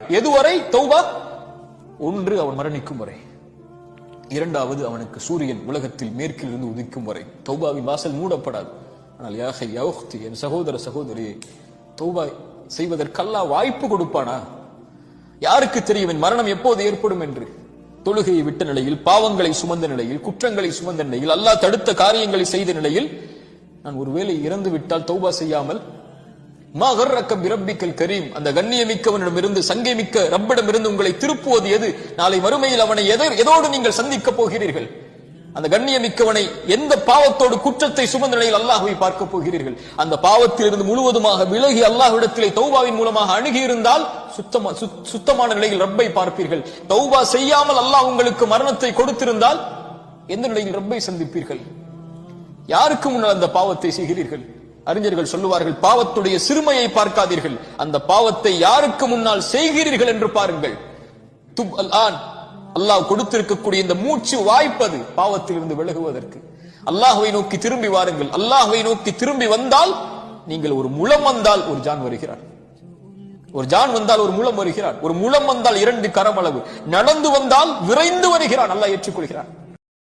எதுவரை? தௌபா? ஒன்று அவன் மரணிக்கும் வரை. இரண்டாவது அவனுக்கு சூரியன் உலகத்தில் மேற்கில் இருந்து உதிக்கும் வரை. தௌபாவின் வாசல் மூடப்படாது. ஆனால் யாகை யௌஹ்தி என் சகோதர சகோதரியே தௌபா செய்வதற்கெல்லாம் வாய்ப்பு கொடுப்பானா? யாருக்கு தெரியும் என் மரணம் எப்போது ஏற்படும் என்று? தொழுகையை விட்ட நிலையில் பாவங்களை சுமந்த நிலையில் குற்றங்களை சுமந்த நிலையில் அல்லாஹ் தடுத்த காரியங்களை செய்த நிலையில் நான் ஒருவேளை இறந்து விட்டால் தௌபா செய்யாமல் மகர்ரக்கம் இரப்பிக்கல் கரீம். அந்த கண்ணியமிக்கவனிடமிருந்து சங்கைமிக்க ரப்பிடமிருந்து உங்களை திருப்புவது எது? நாளை மறுமையில் அவனை எதை- எதோடு நீங்கள் சந்திக்க போகிறீர்கள்? அந்த கண்ணியமிக்கவனை எந்த பாவத்தோடு குற்றத்தை சுமந்த நிலையில் அல்லாஹுவை பார்க்க போகிறீர்கள்? அந்த பாவத்திலிருந்து முழுவதுமாக விலகி அல்லாஹ்விடத்திலே தௌபாவின் மூலமாக அணுகி இருந்தால் சுத்தமா சுத்- சுத்தமான நிலையில் ரப்பை பார்ப்பீர்கள். தௌபா செய்யாமல் அல்லாஹ் உங்களுக்கு மரணத்தை கொடுத்திருந்தால் எந்த நிலையில் ரப்பை சந்திப்பீர்கள்? யாருக்கு முன்னால் அந்த பாவத்தை செய்கிறீர்கள்? அறிஞர்கள் சொல்லுவார்கள் பாவத்துடைய சிறுமையை பார்க்காதீர்கள். அந்த பாவத்தை யாருக்கு முன்னால் செய்கிறீர்கள் என்று பாருங்கள். துப் அல் ஆன். அல்லாஹ் கொடுத்திருக்கக்கூடிய இந்த மூச்சு வாய்ப்பது பாவத்திலிருந்து விலகுவதற்கு. அல்லாஹுவை நோக்கி திரும்பி வாருங்கள். அல்லாஹுவை நோக்கி திரும்பி வந்தால் நீங்கள் ஒரு முழம் வந்தால் ஒரு ஜான் வருகிறார். ஒரு ஜான் வந்தால் ஒரு முழம் வருகிறார். ஒரு முழம் வந்தால் இரண்டு கரம் அளவு நடந்து வந்தால் விரைந்து வருகிறான். அல்லாஹ் ஏற்றுக்கொள்கிறான்.